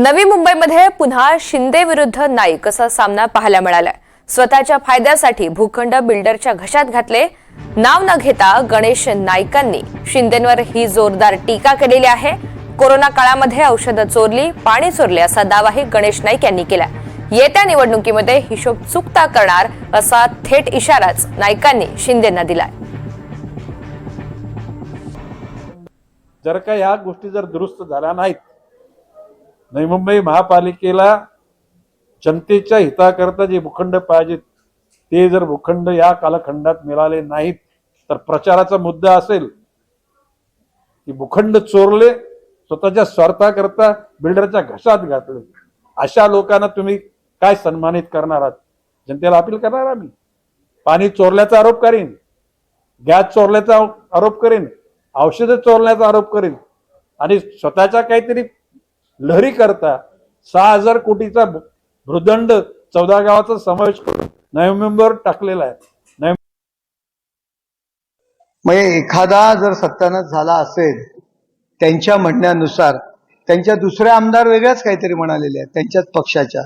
नवी मुंबईमध्ये पुन्हा शिंदे विरुद्ध नाईक असा सामना पाहायला मिळालाय. स्वतःच्या फायद्यासाठी भूखंड बिल्डरच्या घशात घातले. नाव न घेता गणेश नाईकांनी शिंदेंवर ही जोरदार टीका केलेली आहे. कोरोना काळामध्ये औषधं चोरली पाणी चोरले असा दावाही गणेश नाईक यांनी केला. येत्या निवडणुकीमध्ये हिशोब चुकता करणार असा थेट इशाराच नाईकांनी शिंदेंना दिलाय. जर का या गोष्टी जर दुरुस्त झाल्या नाहीत नवी मुंबई महापालिकेला जनतेच्या हिताकरता जे भूखंड पाहिजेत ते जर भूखंड या कालखंडात मिळाले नाहीत तर प्रचाराचा मुद्दा असेल की भूखंड चोरले स्वतःच्या स्वार्थाकरता बिल्डरच्या घशात घातले. अशा लोकांना तुम्ही काय सन्मानित करणार आहात? जनतेला अपील करणार आम्ही. पाणी चोरल्याचा आरोप करीन गॅस चोरल्याचा आरोप करेन औषधं चोरल्याचा आरोप करेन आणि स्वतःच्या काहीतरी लहरी करता. सहा हजार कोटीचा भृदंड चौदा गावाचा समावेश करून नोव्हेंबर टाकलेला आहे. म्हणजे एखादा जर सत्तानच झाला असेल त्यांच्या म्हणण्यानुसार त्यांच्या दुसऱ्या आमदार वेगळ्याच काहीतरी म्हणालेले आहेत त्यांच्याच पक्षाच्या.